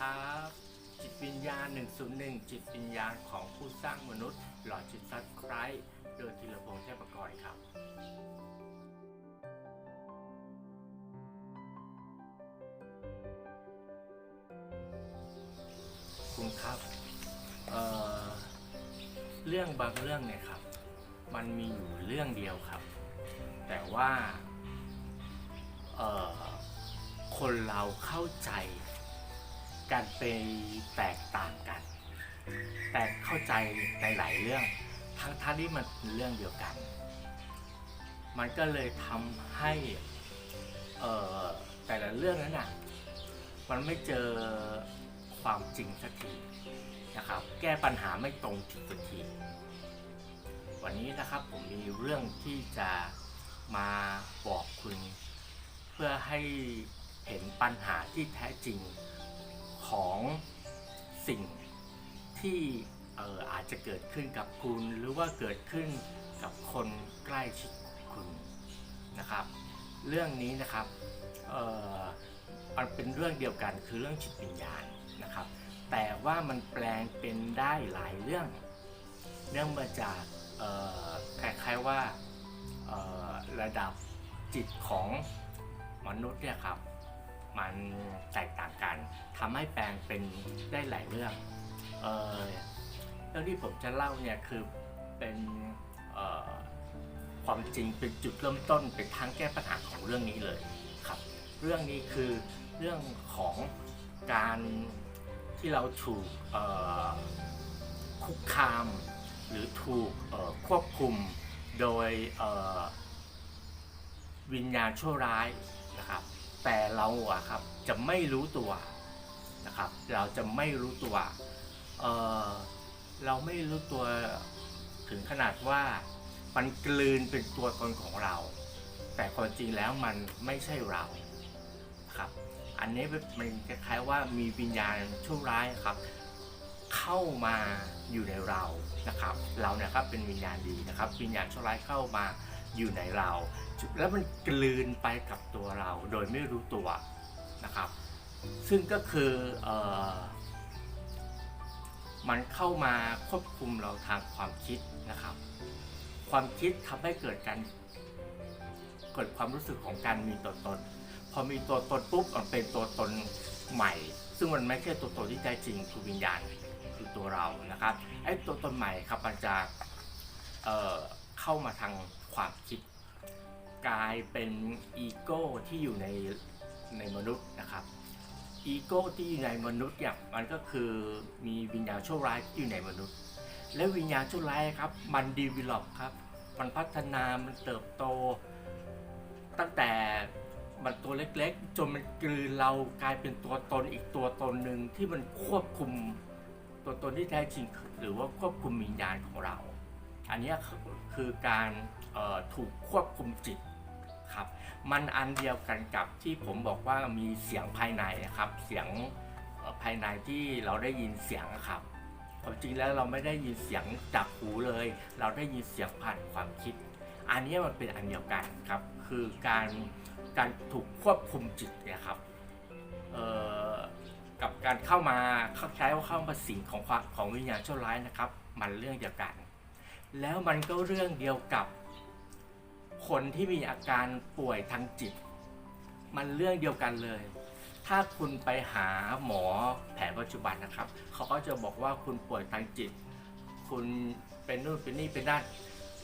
ครับ จิตวิญญาณ 101 จิตวิญญาณของผู้สร้างมนุษย์ หล่อจิตซัดไคร้โดยธีรพงษ์เทพกรครับคุณครับเอ่อเรื่องบางเรื่องเนี่ยครับ มันมีอยู่เรื่องเดียวครับ แต่ว่าเอ่อคนเราเข้าใจ กันไปแตกต่างกัน แต่เข้าใจในหลายเรื่อง ทั้งท่าที่มันเป็นเรื่องเดียวกัน มันก็เลยทำให้เออแต่ละเรื่องนั้นน่ะมันไม่เจอความจริงสักทีนะครับ แก้ปัญหาไม่ตรงจุดสักทีวันนี้นะครับผมมีเรื่องที่จะมาบอกคุณ เพื่อให้เห็นปัญหาที่แท้จริง ของสิ่งที่เอออาจจะเกิดขึ้นกับคุณ หรือว่าเกิดขึ้นกับคนใกล้ชิดคุณนะครับ เรื่องนี้นะครับเออมันเป็นเรื่องเดียวกันคือเรื่องจิตวิญญาณนะครับ แต่ว่ามันแปลงเป็นได้หลายเรื่อง เนื่องมาจากคล้ายๆว่าระดับจิตของมนุษย์เนี่ยครับ มันแตกต่างกันทำให้แปลงเป็นได้หลายเรื่องเออเรื่องที่ผมจะเล่าเนี่ยคือเป็นความจริงเป็นจุดเริ่มต้นเป็นทางแก้ปัญหาของเรื่องนี้เลยครับ เรื่องนี้คือเรื่องของการที่เราถูกคุกคาม หรือถูกควบคุมโดยวิญญาณชั่วร้ายนะครับ แต่เราอะครับจะไม่รู้ตัวนะครับ เราจะไม่รู้ตัวเออเราไม่รู้ตัวถึงขนาดว่ามันกลืนเป็นตัวตนของเรา แต่ความจริงแล้วมันไม่ใช่เราครับ อันนี้มันคล้ายๆว่ามีวิญญาณชั่วร้ายครับ เข้ามาอยู่ในเรานะครับ เราเนี่ยครับเป็นวิญญาณดีนะครับ วิญญาณชั่วร้ายเข้ามา อยู่ในเรา แล้วมันกลืนไปกับตัวเราโดยไม่รู้ตัวนะครับ ซึ่งก็คือออมันเข้ามาควบคุมเราทางความคิดนะครับ ความคิดทำให้เกิดการเกิดความรู้สึกของการมีตัวตน พอมีตัวตนปุ๊บมันเป็นตัวตนใหม่ ซึ่งมันไม่ใช่ตัวตนที่แท้จริงคือวิญญาณคือตัวเรานะครับไอ้ตัวตนใหม่ครับมันจะเเข้ามาทาง ความคิด กลายเป็นอีโก้ที่อยู่ในในมนุษย์นะครับอีโก้ที่อยู่ในมนุษย์เนี่ยมันก็คือมีวิญญาณชั่วร้ายที่อยู่ในมนุษย์ และวิญญาณชั่วร้ายครับมันดีวิลอปครับมันพัฒนามันเติบโต ตั้งแต่มันตัวเล็กๆ จนมันกลืนเรากลายเป็นตัวตนอีกตัวตนหนึ่งที่มันควบคุมตัวตนที่แท้จริง หรือว่าควบคุมวิญญาณของเรา อันนี้คือการ ถูกควบคุมจิตครับ มันอันเดียวกันกับที่ผมบอกว่ามีเสียงภายในครับ เสียงภายในที่เราได้ยินเสียงครับความจริงแล้วเราไม่ได้ยินเสียงจากหูเลย เราได้ยินเสียงผ่านความคิด อันนี้มันเป็นอันเดียวกันครับ คือการการถูกควบคุมจิตนี่ยครับกับการเข้ามาเข้าใช้ว่าเข้ามาสิงของของวิญญาณชั่วร้ายนะครับ มันเรื่องเดียวกัน แล้วมันก็เรื่องเดียวกับ คนที่มีอาการป่วยทางจิต มันเรื่องเดียวกันเลย ถ้าคุณไปหาหมอแผนปัจจุบันนะครับ เขาก็จะบอกว่าคุณป่วยทางจิต คุณเป็นนู่นเป็นนี่เป็นนั่น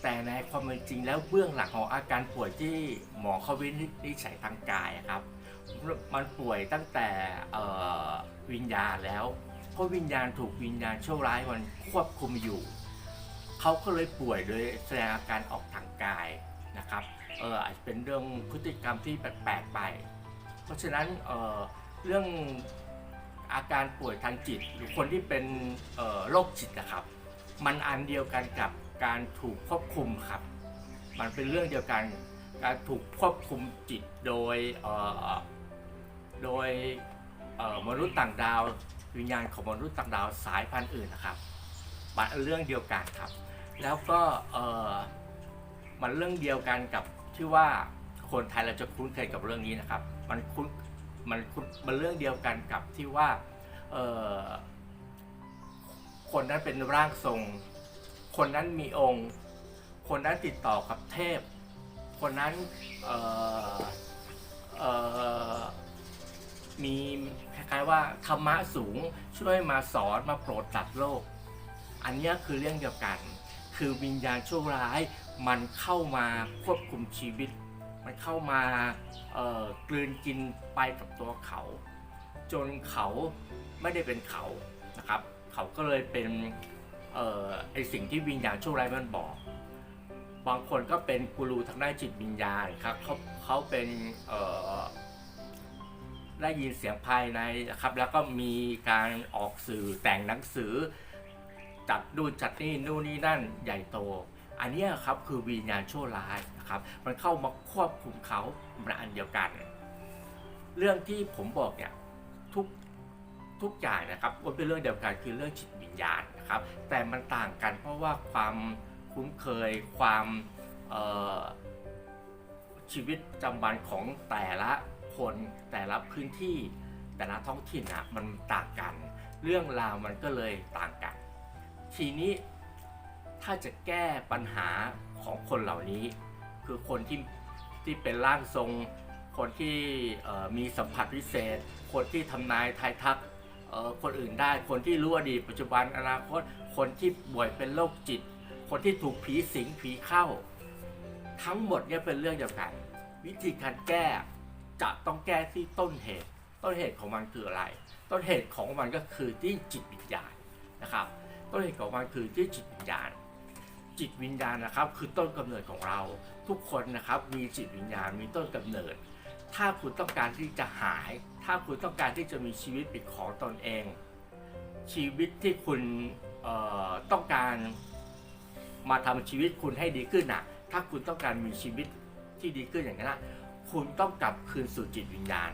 แต่ในความเป็นจริงแล้วเบื้องหลังของอาการป่วยที่หมอเขาวินิจฉัยทางกายครับ มันป่วยตั้งแต่วิญญาณแล้วเพราะวิญญาณถูกวิญญาณชั่วร้ายมันควบคุมอยู่ เขาก็เลยป่วยโดยแสดงอาการออกทางกาย นะครับเอออาจจะเป็นเรื่องพฤติกรรมที่แปลกๆไป เพราะฉะนั้นเออเรื่องอาการป่วยทางจิต หรือคนที่เป็นเอ่อโรคจิตนะครับ มันอันเดียวกันกับการถูกควบคุมครับ มันเป็นเรื่องเดียวกันการถูกควบคุมจิตโดยเอ่อโดยมนุษย์ต่างดาววิญญาณของมนุษย์ต่างดาวสายพันธุ์อื่นนะครับมันเรื่องเดียวกันครับ แล้วก็ มันเรื่องเดียวกันกับที่ว่าคนไทยเราจะคุ้นเคยกับเรื่องนี้นะครับ มันคุ้นมันคุ้นมันเรื่องเดียวกันกับที่ว่าเออคนนั้นเป็นร่างทรง คนนั้นมีองค์ คนนั้นติดต่อกับเทพ คนนั้นเออเออมีคล้ายๆว่าธรรมะสูงช่วยมาสอนมาโปรดสัตว์โลก อันนี้คือเรื่องเดียวกัน คือวิญญาณชั่วร้าย มันเข้ามาควบคุมชีวิต มันเข้ามาเกลืนกินไปกับตัวเขา จนเขาไม่ได้เป็นเขานะครับ เขาก็เลยเป็นออไอสิ่งที่วิญญาณชั่วร้ายมันบอก บางคนก็เป็นกูรูทางด้านจิตวิญญาณครับเขาเขาเป็นได้ยินเสียงภายในนะครับ แล้วก็มีการออกสื่อแต่งหนังสือ จัดดูนจัดนี่นู่นนี่นั่นใหญ่โต อันนี้ครับคือวิญญาณชั่วร้ายนะครับ มันเข้ามาควบคุมเขามันอันเดียวกัน เรื่องที่ผมบอกเนี่ยทุกทุกอย่างนะครับมันเป็นเรื่องเดียวกันคือเรื่องจิตวิญญาณนะครับ แต่มันต่างกันเพราะว่าความคุ้นเคยความชีวิตประจำวันของแต่ละคนแต่ละพื้นที่ แต่ละท้องถิ่นอะมันต่างกัน เรื่องราวมันก็เลยต่างกัน ทีนี้ ถ้าจะแก้ปัญหาของคนเหล่านี้ คือคนที่ที่เป็นร่างทรง คนที่มีสัมผัสพิเศษ คนที่ทำนายทายทักคนอื่นได้ คนที่รู้อดีตปัจจุบันอนาคต คนที่ป่วยเป็นโรคจิต คนที่ถูกผีสิงผีเข้า ทั้งหมดเนี่ยเป็นเรื่องเดียวกัน วิธีการแก้จะต้องแก้ที่ต้นเหตุ ต้นเหตุของมันคืออะไร ต้นเหตุของมันก็คือที่จิตวิญญาณนะครับ ต้นเหตุของมันคือที่จิตวิญญาณ จิตวิญญาณนะครับ คือต้นกำเนิดของเรา ทุกคนนะครับมีจิตวิญญาณมีต้นกำเนิด ถ้าคุณต้องการที่จะหาย ถ้าคุณต้องการที่จะมีชีวิตเป็นของตนเอง ชีวิตที่คุณต้องการมาทำชีวิตคุณให้ดีขึ้นน่ะถ้าคุณต้องการมีชีวิตที่ดีขึ้นอย่างนั้นนะคุณต้องกลับคืนสู่จิตวิญญาณ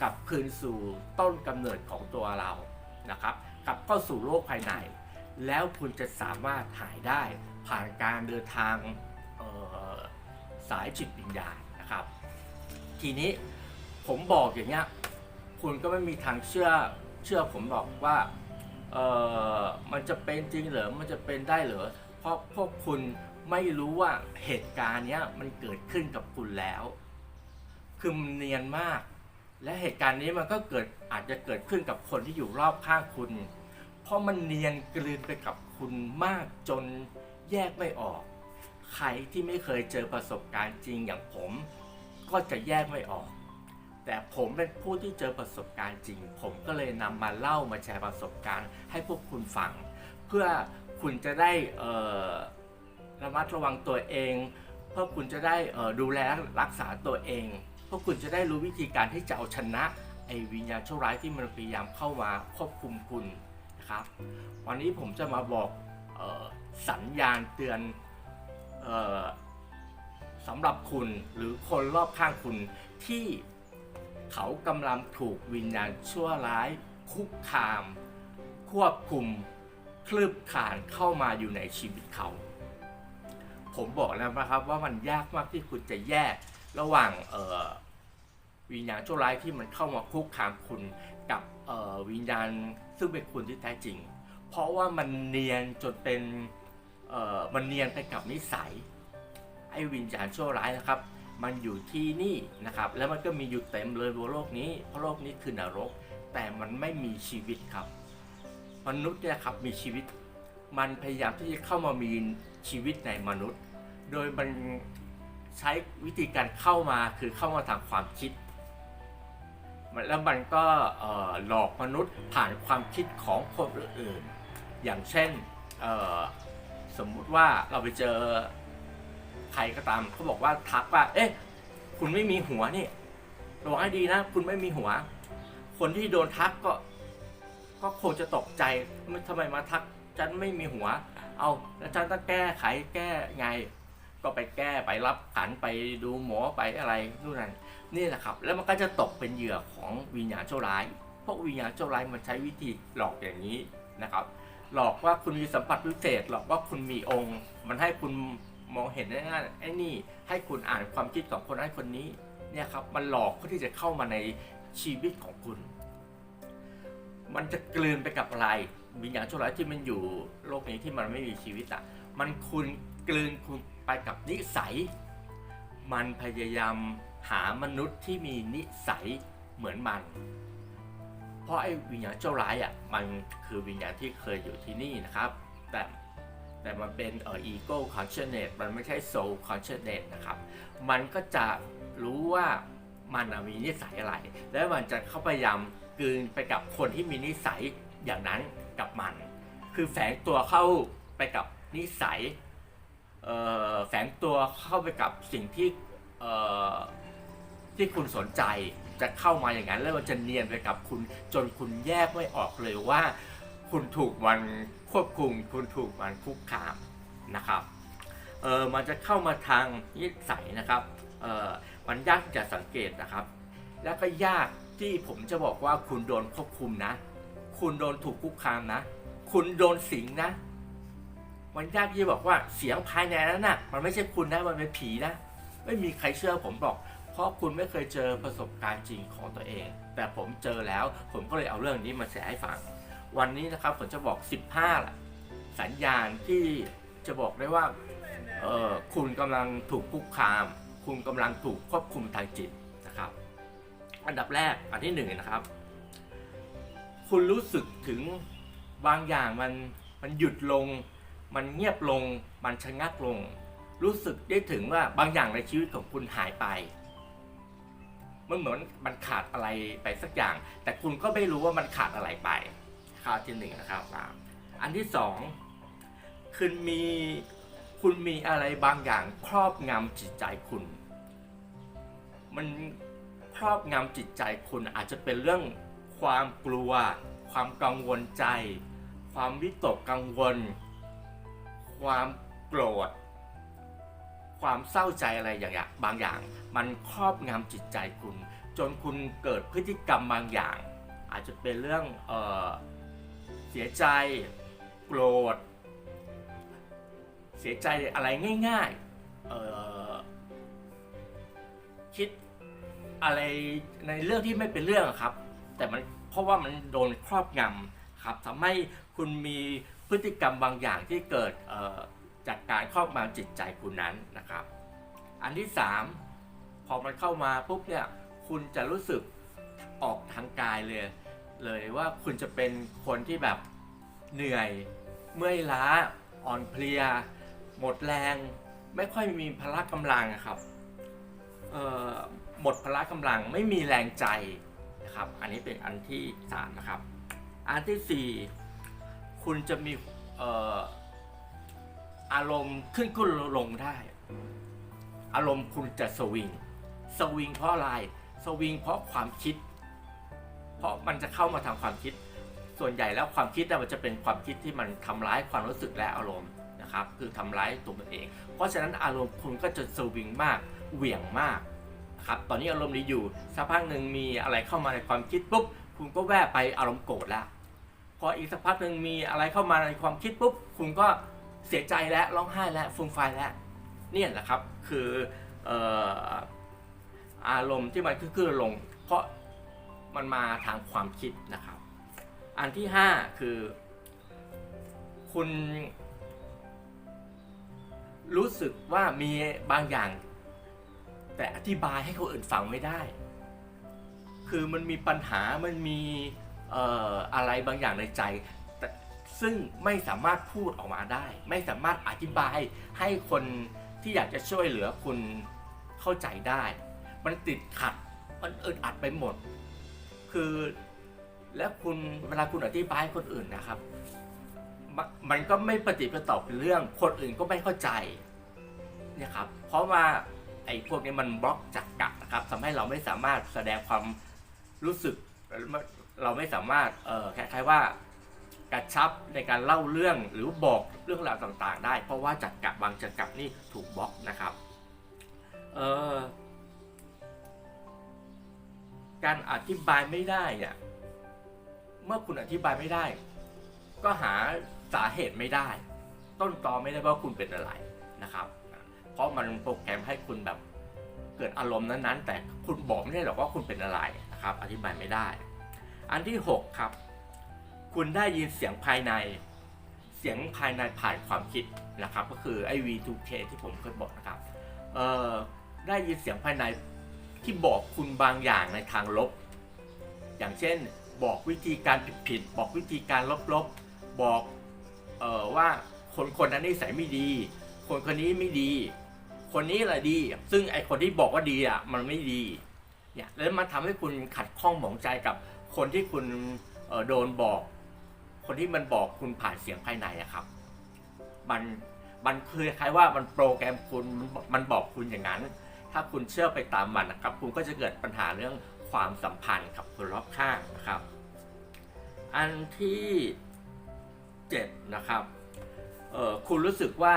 กลับคืนสู่ต้นกำเนิดของตัวเรานะครับ กลับเข้าสู่โลกภายใน แล้วคุณจะสามารถหายได้ ผ่านการเดินทางสายจิตวิญญาณนะครับ ทีนี้ผมบอกอย่างเงี้ยคุณก็ไม่มีทางเชื่อเชื่อผมหรอกว่าเออมันจะเป็นจริงเหรอมันจะเป็นได้เหรอเพราะพวกคุณไม่รู้ว่าเหตุการณ์เนี้ยมันเกิดขึ้นกับคุณแล้ว คือมันเนียนมาก และเหตุการณ์นี้มันก็เกิดอาจจะเกิดขึ้นกับคนที่อยู่รอบข้างคุณ เพราะมันเนียนกลืนไปกับคุณมากจน แยกไม่ออก ใครที่ไม่เคยเจอประสบการณ์จริงอย่างผม ก็จะแยกไม่ออก แต่ผมเป็นผู้ที่เจอประสบการณ์จริง ผมก็เลยนำมาเล่ามาแชร์ประสบการณ์ให้พวกคุณฟัง เพื่อคุณจะได้เออระมัดระวังตัวเอง เพื่อคุณจะได้เออดูแลรักษาตัวเอง เพื่อคุณจะได้รู้วิธีการที่จะเอาชนะไอ้วิญญาณชั่วร้ายที่มันพยายามเข้ามาควบคุมคุณนะครับ วันนี้ผมจะมาบอกเออ สัญญาณเตือนออสำหรับคุณหรือคนรอบข้างคุณที่เขากำลังถูกวิญญาณชั่วร้ายคุกคาม ควบคุมคลืบคลานเข้ามาอยู่ในชีวิตเขา ผมบอกแล้วนะครับว่ามันยากมากที่คุณจะแยกระหว่างวิญญาณชั่วร้ายที่มันเข้ามาคุกคามคุณกับวิญญาณซึ่งเป็นคุณที่แท้จริง เพราะว่ามันเนียนจนเป็น เอ่อมันเนียนไปกับนิสัย ไอ้วิญญาณชั่วร้ายนะครับ มันอยู่ที่นี่นะครับ แล้วมันก็มีอยู่เต็มเลยบนโลกนี้ เพราะโลกนี้คือนรก แต่มันไม่มีชีวิตครับ มนุษย์เนี่ยครับมีชีวิต มันพยายามที่จะเข้ามามีชีวิตในมนุษย์ โดยมันใช้วิธีการเข้ามาคือเข้ามาทางความคิดแล้วมันก็หลอกมนุษย์ผ่านความคิดของคนอื่น อย่างเช่น สมมุติว่าเราไปเจอใครก็ตามเขาบอกว่าทักว่า เอ๊ะ คุณไม่มีหัวนี่ระวังให้ดีนะ คุณไม่มีหัว คนที่โดนทักก็ ก็คงจะตกใจทำไมมาทักฉันไม่มีหัว เอาแล้วฉันต้องแก้ไขแก้ไง ก็ไปแก้ไปรับขันไปดูหมอไปอะไรนู่นนั่นนี่แหละครับ แล้วมันก็จะตกเป็นเหยื่อของวิญญาณชั่วร้ายเพราะวิญญาณชั่วร้ายมันใช้วิธีหลอกอย่างนี้นะครับ หลอกว่าคุณมีสัมผัสพิเศษ หลอกว่าคุณมีองค์ มันให้คุณมองเห็นได้ง่ายไอ้นี่ให้คุณอ่านความคิดของคนนั้นคนนี้เนี่ยครับมันหลอกเพื่อที่จะเข้ามาในชีวิตของคุณ มันจะกลืนไปกับอะไรวิญญาณชั่วร้ายที่มันอยู่โลกนี้ที่มันไม่มีชีวิตอะมันคุณกลืนคุณไปกับนิสัย มันพยายามหามนุษย์ที่มีนิสัยเหมือนมัน เพราะไอ้วิญญาณเจ้าร้ายอะมันคือวิญญาณที่เคยอยู่ที่นี่นะครับ แต่แต่มันเป็นเอ่อ ego consciousness มันไม่ใช่ soul consciousness นะครับ มันก็จะรู้ว่ามันมีนิสัยอะไร แล้วมันจะเข้าพยายามกลืนไปกับคนที่มีนิสัยอย่างนั้นกับมัน คือแฝงตัวเข้าไปกับนิสัยเอ่อแฝงตัวเข้าไปกับสิ่งที่เอ่อที่คุณสนใจ จะเข้ามาอย่างนั้น แล้วมันจะเนียนไปกับคุณ จนคุณแยกไม่ออกเลยว่า คุณถูกมันควบคุม คุณถูกมันคุกคามนะครับเออมันจะเข้ามาทางนิสัยนะครับเออมันยากที่จะสังเกตนะครับ แล้วก็ยากที่ผมจะบอกว่าคุณโดนควบคุมนะ คุณโดนถูกคุกคามนะ คุณโดนสิงนะ มันยากที่จะบอกว่าเสียงภายในนั้นน่ะ มันไม่ใช่คุณนะ มันเป็นผีนะ ไม่มีใครเชื่อผมหรอก ราะคุณไม่เคยเจอประสบการณ์จริงของตัวเอง แต่ผมเจอแล้ว ผมก็เลยเอาเรื่องนี้มาแชร์ให้ฟัง วันนี้นะครับผมจะบอก 15ล่ะสัญญาณที่จะบอกได้ว่าเออคุณกำลังถูกคุกคาม คุณกำลังถูกควบคุมทางจิตนะครับ อันดับแรกอันที่หนึ่งนะครับ คุณรู้สึกถึงบางอย่างมันมันหยุดลง มันเงียบลง มันชะงักลง รู้สึกได้ถึงว่าบางอย่างในชีวิตของคุณหายไป มันเหมือนมันขาดอะไรไปสักอย่าง แต่คุณก็ไม่รู้ว่ามันขาดอะไรไปข้อที่หนึ่งนะครับอันที่สองคือมีคุณมีอะไรบางอย่างครอบงำจิตใจคุณ มันครอบงำจิตใจคุณอาจจะเป็นเรื่องความกลัว ความกังวลใจ ความวิตกกังวล ความโกรธ ความเศร้าใจอะไรอย่างบางอย่าง มันครอบงำจิตใจคุณ จนคุณเกิดพฤติกรรมบางอย่าง อาจจะเป็นเรื่องเออเสียใจโกรธเสียใจอะไรง่ายๆเออคิดอะไรในเรื่องที่ไม่เป็นเรื่องครับ แต่มันเพราะว่ามันโดนครอบงำครับทำให้คุณมีพฤติกรรมบางอย่างที่เกิดเจากการครอบงำจิตใจคุณนั้นนะครับ อันที่สามพอมันเข้ามาปุ๊บเนี่ยคุณจะรู้สึกออกทางกายเลย เลยว่าคุณจะเป็นคนที่แบบเหนื่อยเมื่อยล้าอ่อนเพลีย หมดแรง ไม่ค่อยมีพละกำลังครับหมดพละกำลังไม่มีแรงใจนะครับ อันนี้เป็นอันที่สามนะครับ อันที่สี่คุณจะมีเอารมณ์ขึ้นขึ้นลงลงได้ อารมณ์คุณจะสวิง สวิงเพราะอะไร สวิงเพราะความคิด เพราะมันจะเข้ามาทางความคิด ส่วนใหญ่แล้วความคิดน่ะมันจะเป็นความคิดที่มันทำร้ายความรู้สึกและอารมณ์นะครับ คือทำร้ายตัวมันเอง เพราะฉะนั้นอารมณ์คุณก็จะสวิงมาก เหวี่ยงมากครับ ตอนนี้อารมณ์ดีอยู่ สักพักหนึ่งมีอะไรเข้ามาในความคิดปุ๊บ คุณก็แวบไปอารมณ์โกรธแล้ว พออีกสักพักหนึ่งมีอะไรเข้ามาในความคิดปุ๊บ คุณก็ เสียใจแล้วร้องไห้แล้วฟูมไฟแล้วเนี่ยแหละครับคือออารมณ์ที่มันขึ้นๆลง เพราะมันมาทางความคิดนะครับ อันที่ห้าคือ คุณ รู้สึกว่ามีบางอย่าง แต่อธิบายให้คนอื่นฟังไม่ได้ คือมันมีปัญหามันมีอออะไรบางอย่างในใจ ซึ่งไม่สามารถพูดออกมาได้ ไม่สามารถอธิบายให้คนที่อยากจะช่วยเหลือคุณเข้าใจได้ มันติดขัด มันอึดอัดไปหมด คือแล้วคุณเวลาคุณอธิบายให้คนอื่นนะครับม,มันก็ไม่ปฏิปต่อเป็นเรื่อง คนอื่นก็ไม่เข้าใจเนี่ยครับ เพราะว่าไอ้พวกนี้มันบล็อกจักกะนะครับทำให้เราไม่สามารถแสดงความรู้สึก เราไม่สามารถเออคล้ายๆว่า กระชับในการเล่าเรื่องหรือบอกเรื่องราวต่างๆ ได้ เพราะว่าจักกะบางจักกะนี่ถูกบล็อกนะครับเออการอธิบายไม่ได้เนี่ยเมื่อคุณอธิบายไม่ได้ ก็หาสาเหตุไม่ได้ ต้นตอไม่ได้ว่าคุณเป็นอะไรนะครับ เพราะมันโปรแกรมให้คุณแบบเกิดอารมณ์นั้นๆ แต่คุณบอกไม่ได้หรอกว่าคุณเป็นอะไรนะครับ อธิบายไม่ได้ อันที่ 6 ครับ คุณได้ยินเสียงภายใน เสียงภายในผ่านความคิดนะครับ ก็คือไอ้ V2K ที่ผมเคยบอกนะครับเอ่อได้ยินเสียงภายในที่บอกคุณบางอย่างในทางลบ อย่างเช่นบอกวิธีการผิดๆบอกวิธีการลบๆบอกเอ่อว่าคนคนนั้นนิสัยไม่ดี คนคนนี้ไม่ดี คนนี้แหละดี ซึ่งไอคนที่บอกว่าดีอะมันไม่ดีเนี่ยแล้วมันทำให้คุณขัดข้องหมองใจกับคนที่คุณโดนบอก คนที่มันบอกคุณผ่านเสียงภายในอะครับ มันมันคือคล้ายว่ามันโปรแกรมคุณมันบอกคุณอย่างนั้น ถ้าคุณเชื่อไปตามมันนะครับ คุณก็จะเกิดปัญหาเรื่องความสัมพันธ์กับคนรอบข้างนะครับ อันที่เจ็ดนะครับเออคุณรู้สึกว่า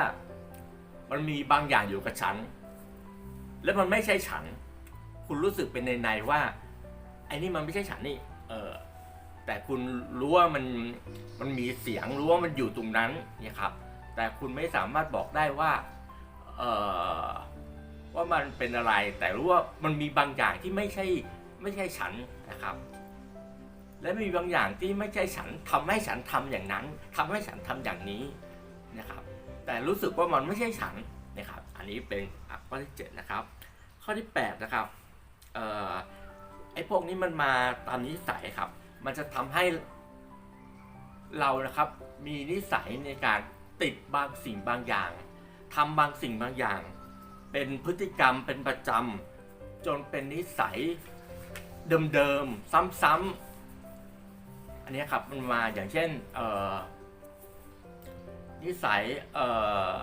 มันมีบางอย่างอยู่กับฉัน และมันไม่ใช่ฉัน คุณรู้สึกเป็นในในๆว่าไอ้นี่มันไม่ใช่ฉันนี่ เออ แต่คุณรู้ว่ามันมันมีเสียงรู้ว่ามันอยู่ตรงนั้นเนี่ยครับ แต่คุณไม่สามารถบอกได้ว่าเออว่ามันเป็นอะไร แต่รู้ว่ามันมีบางอย่างที่ไม่ใช่ไม่ใช่ฉันนะครับ และมีบางอย่างที่ไม่ใช่ฉันทำให้ฉันทำอย่างนั้นทำให้ฉันทำอย่างนี้นะครับ แต่รู้สึกว่ามันไม่ใช่ฉันนะครับ อันนี้เป็นข้อที่7นะครับ ข้อที่ 8 นะครับเอ่อไอ้พวกนี้มันมาตามนิสัยครับ มันจะทำให้เรานะครับมีนิสัยในการติดบางสิ่งบางอย่างทำบางสิ่งบางอย่าง เป็นพฤติกรรมเป็นประจำจนเป็นนิสัยเดิมๆซ้ำๆอันนี้ครับมันมาอย่างเช่นนิสัยอ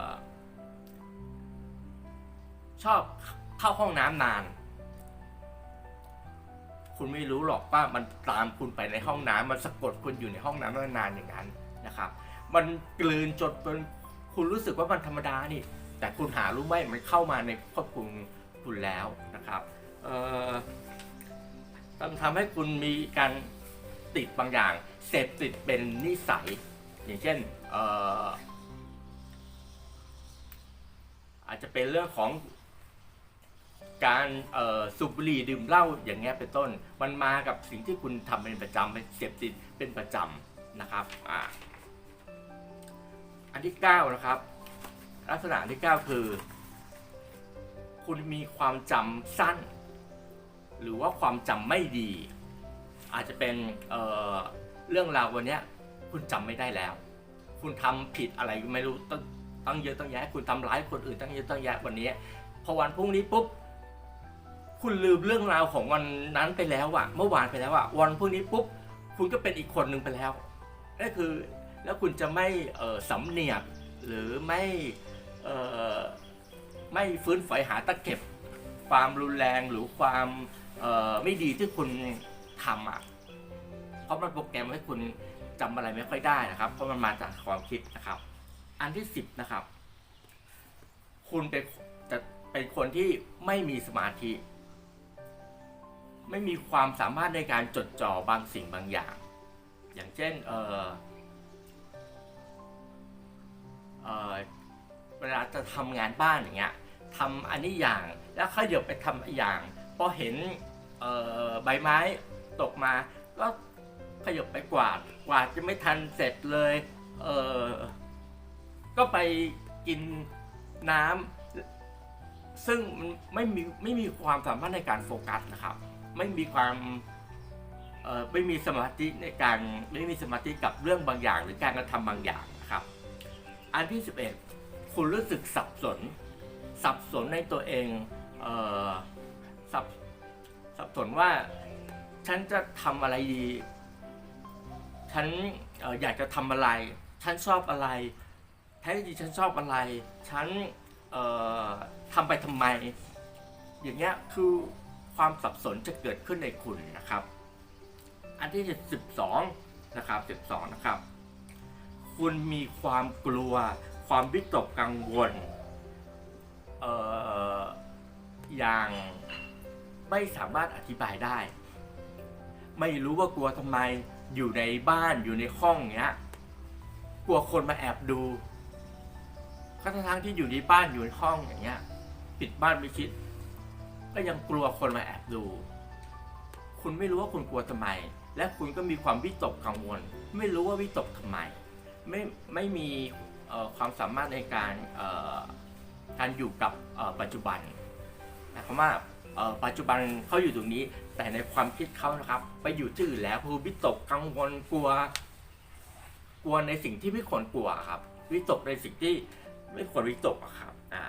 อชอบเข้าห้องน้ำนาน คุณไม่รู้หรอกว่ามันตามคุณไปในห้องน้ำมันสะกดคุณอยู่ในห้องน้ำนานๆอย่างนั้นนะครับ มันกลืนจนเป็นคุณรู้สึกว่ามันธรรมดานี่ แต่คุณหารู้ไหมมันเข้ามาในครอบครัวคุณแล้วนะครับเอ่อทำทำให้คุณมีการติดบางอย่าง เสพติดเป็นนิสัย อย่างเช่นเอ่ออาจจะเป็นเรื่องของ การสูบบุหรี่ดื่มเหล้าอย่างเงี้ยเป็นต้น มันมากับสิ่งที่คุณทำเป็นประจำเป็นเสพติดเป็นประจำนะครับอ่าอันที่9นะครับลักษณะที่ 9 คือ คุณมีความจำสั้น หรือว่าความจำไม่ดี อาจจะเป็นเเรื่องราววันนี้คุณจำไม่ได้แล้ว คุณทำผิดอะไรไม่รู้ตั้งตั้งเยอะตั้งแยะคุณทำร้ายคนอื่นตั้งเยอะตั้งแยะวันนี้พอวันพรุ่งนี้ปุ๊บ คุณลืมเรื่องราวของวันนั้นไปแล้วอะเมื่อวานไปแล้วอะวันพรุ่งนี้ปุ๊บคุณก็เป็นอีกคนหนึ่งไปแล้วนั่นคือแล้วคุณจะไม่เออสำเนียกหรือไม่เออไม่ฟื้นฝอยหาตะเก็บ ความรุนแรงหรือความเออไม่ดีที่คุณทำอะเพราะมันโปรแกรมให้คุณจำอะไรไม่ค่อยได้นะครับ เพราะมันมาจากความคิดนะครับ อันที่สิบนะครับ คุณเป็นจะเป็นคนที่ไม่มีสมาธิ ไม่มีความสามารถในการจดจ่อบางสิ่งบางอย่าง อย่างเช่นเออเออเวลาจะทำงานบ้านอย่างเงี้ยทำอันนี้อย่างแล้วขยับไปทำอีกอย่างพอเห็นใบไม้ตกมาก็ขยับไปกวาดกวาดจะไม่ทันเสร็จเลยเออก็ไปกินน้ำซึ่งมันไม่มีไม่มีความสามารถในการโฟกัสนะครับ ไม่มีความไม่มีสมาธิในการไม่มีสมาธิกับเรื่องบางอย่าง หรือการกระทำบางอย่างนะครับ อันที่ 11 คุณรู้สึกสับสน สับสนในตัวเองเออสับสับสนว่าฉันจะทำอะไรดี ฉันอออยากจะทำอะไร ฉันชอบอะไรแท้จริงฉันชอบอะไร ฉันทำไปทำไม อย่างเงี้ยคือ ความสับสนจะเกิดขึ้นในคุณนะครับ อันที่ 12นะครับ12นะครับ คุณมีความกลัว ความวิตกกังวลเอ่ออย่างไม่สามารถอธิบายได้ ไม่รู้ว่ากลัวทำไมอยู่ในบ้านอยู่ในห้องเงี้ยกลัวคนมาแอบดูก็ทั้งที่อยู่ในบ้านอยู่ในห้องอย่างเงี้ย ปิดบ้านไม่ชิด ก็ยังกลัวคนมาแอบดู คุณไม่รู้ว่าคุณกลัวทำไม และคุณก็มีความวิตกกังวล ไม่รู้ว่าวิตกทำไม ไม่ไม่มีความสามารถในการการอยู่กับปัจจุบันนะครับว่าปัจจุบันเขาอยู่ตรงนี้ แต่ในความคิดเขานะครับ ไปอยู่ที่อื่นแล้วคือวิตกกังวลกลัว กลัวในสิ่งที่ไม่ควรกลัวครับ วิตกในสิ่งที่ไม่ควรวิตกครับอ่า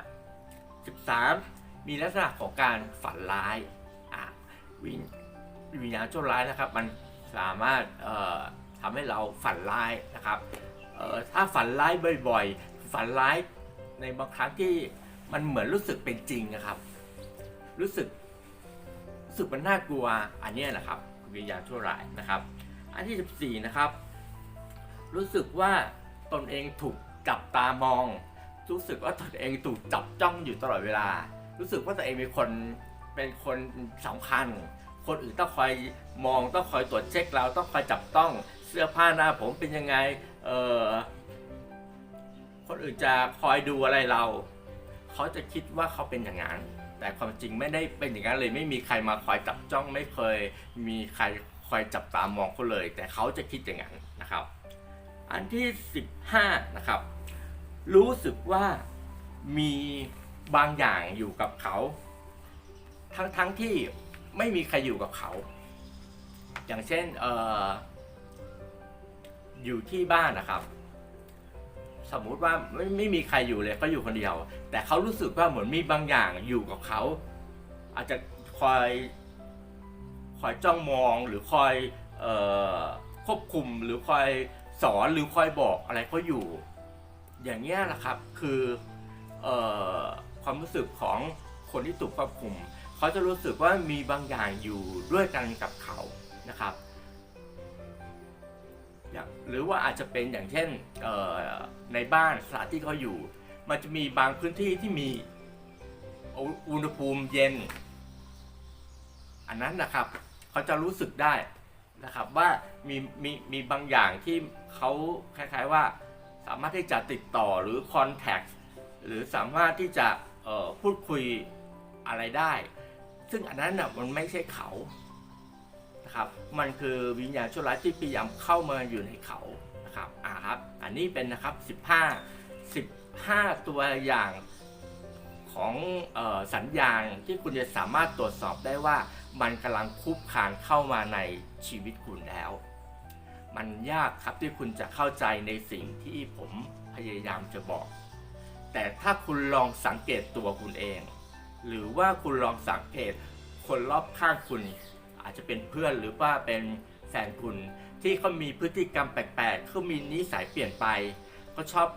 สิบสาม มีลักษณะของการฝันร้ายอ่าวิญวิญญาณชั่วร้ายนะครับ มันสามารถเอ่อทำให้เราฝันร้ายนะครับถ้าฝันร้ายบ่อย ๆ ฝันร้ายในบางครั้งที่มันเหมือนรู้สึกเป็นจริงนะครับ รู้สึกรู้สึกมันน่ากลัวอันนี้ยนะครับวิญญาณชั่วร้ายนะครับ อันที่ 14 นะครับ รู้สึกว่าตนเองถูกจับตามอง รู้สึกว่าตนเองถูกจับจ้องอยู่ตลอดเวลา รู้สึกว่าตัวเองเป็นคนเป็นคนสำคัญ คนอื่นต้องคอยมองต้องคอยตรวจเช็คเราต้องคอยจับต้องเสื้อผ้าหน้าผมเป็นยังไงเออคนอื่นจะคอยดูอะไรเรา เขาจะคิดว่าเขาเป็นอย่างนั้นแต่ความจริงไม่ได้เป็นอย่างนั้นเลย ไม่มีใครมาคอยจับจ้องไม่เคย มีใครคอยจับตามองเขาเลย แต่เขาจะคิดอย่างนั้นนะครับ อันที่ 15 นะครับ รู้สึกว่ามี บางอย่างอยู่กับเขา ทั้งทั้งที่ไม่มีใครอยู่กับเขา อย่างเช่นเอออยู่ที่บ้านนะครับ สมมุติว่าไม่ไม่มีใครอยู่เลยเขาอยู่คนเดียว แต่เขารู้สึกว่าเหมือนมีบางอย่างอยู่กับเขา อาจจะคอยคอยจ้องมองหรือคอยออควบคุมหรือคอยสอนหรือคอยบอกอะไรเขาอยู่ อย่างเงี้ยแหละครับคือเออ ความรู้สึกของคนที่ถูกควบคุม เขาจะรู้สึกว่ามีบางอย่างอยู่ด้วยกันกับเขานะครับหรือว่าอาจจะเป็นอย่างเช่นในบ้านสถานที่เขาอยู่ มันจะมีบางพื้นที่ที่มีอุณหภูมิเย็น อันนั้นนะครับเขาจะรู้สึกได้นะครับว่ามีมีมีบางอย่างที่เขาคล้ายๆว่าสามารถที่จะติดต่อหรือคอนแทคหรือสามารถที่จะ พูดคุยอะไรได้ ซึ่งอันนั้นน่ะมันไม่ใช่เขานะครับมันคือวิญญาณชั่วร้ายที่พยายามเข้ามาอยู่ในเขานะครับอ่าครับอันนี้เป็นนะครับ 15 15 ตัวอย่างของออสัญญาณที่คุณจะสามารถตรวจสอบได้ว่ามันกำลังคุบคานเข้ามาในชีวิตคุณแล้ว มันยากครับที่คุณจะเข้าใจในสิ่งที่ผมพยายามจะบอก แต่ถ้าคุณลองสังเกตตัวคุณเอง หรือว่าคุณลองสังเกตคนรอบข้างคุณ อาจจะเป็นเพื่อนหรือว่าเป็นแฟนคุณ ที่เขามีพฤติกรรมแปลกๆเขามีนิสัยเปลี่ยนไปเขาชอบ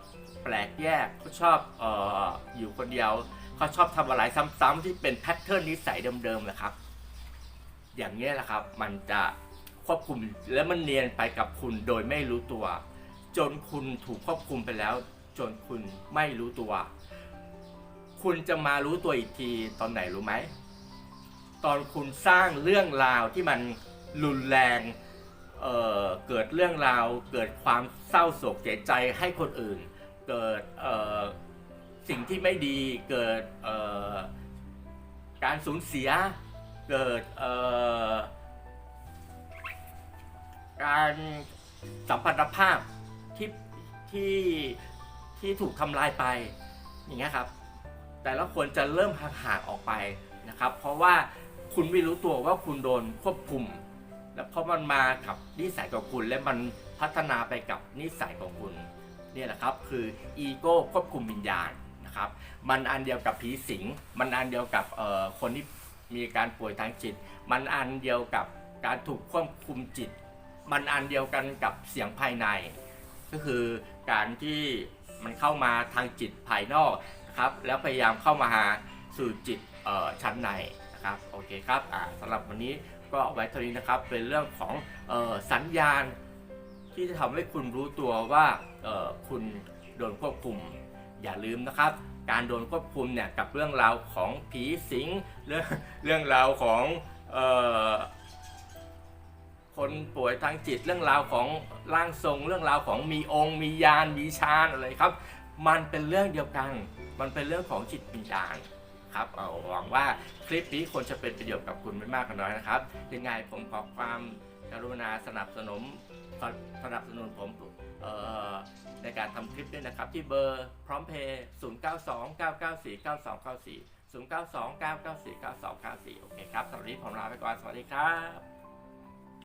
แปลกแยกเขาชอบเอออยู่คนเดียวเขาชอบทำอะไรซ้ำๆที่เป็นแพทเทิร์นนิสัยเดิมๆนะครับ อย่างนี้แหละครับมันจะควบคุมและมันเนียนไปกับคุณโดยไม่รู้ตัว จนคุณถูกควบคุมไปแล้ว จนคุณไม่รู้ตัว คุณจะมารู้ตัวอีกทีตอนไหนรู้ไหม ตอนคุณสร้างเรื่องราวที่มันรุนแรงเเกิดเรื่องราว เกิดความเศร้าโศกเสียใจให้คนอื่น เกิดสิ่งที่ไม่ดี เกิดการสูญเสีย เกิดการสัมพันธภาพที่ที่ ที่ถูกทำลายไปอย่างเงี้ยครับ แต่ละคนจะเริ่มห่างๆออกไปนะครับ เพราะว่าคุณไม่รู้ตัวว่าคุณโดนควบคุม แล้วเพราะมันมากับนิสัยของคุณ และมันพัฒนาไปกับนิสัยของคุณนี่แหละครับคืออีโก้ควบคุมวิญญาณนะครับ มันอันเดียวกับผีสิง มันอันเดียวกับคนที่มีการป่วยทางจิต มันอันเดียวกับการถูกควบคุมจิต มันอันเดียวกันกับเสียงภายใน ก็คือการที่ มันเข้ามาทางจิตภายนอกนะครับแล้วพยายามเข้ามาหาสู่จิตชั้นในนะครับโอเคครับสำหรับวันนี้ก็ไว้เท่านี้นะครับเป็นเรื่องของออสัญญาณ ที่จะทำให้คุณรู้ตัวว่าคุณโดนควบคุม อย่าลืมนะครับ การโดนควบคุมเนี่ยกับเรื่องราวของผีสิงเรื่องเรื่องราวของ คนป่วยทางจิตเรื่องราวของร่างทรง เรื่องราวของมีองค์ มียานมีฌานอะไรครับ มันเป็นเรื่องเดียวกัน มันเป็นเรื่องของจิตวิญญาณครับเอาหวังว่าคลิปนี้ควรจะเป็นประโยชน์กับคุณไม่มากก็น้อยนะครับ ยังไงผมขอความกรุณาสนับสนุนสนับสนุนผมในการทำคลิปด้วยนะครับ ที่เบอร์พร้อมเพย์0 9 2 9 9 4 9 2 9 4 0 9 2 9 9 4 9 2 9 4 โอเคครับสำหรับวันนี้ผมลาไปก่อน สวัสดีครับ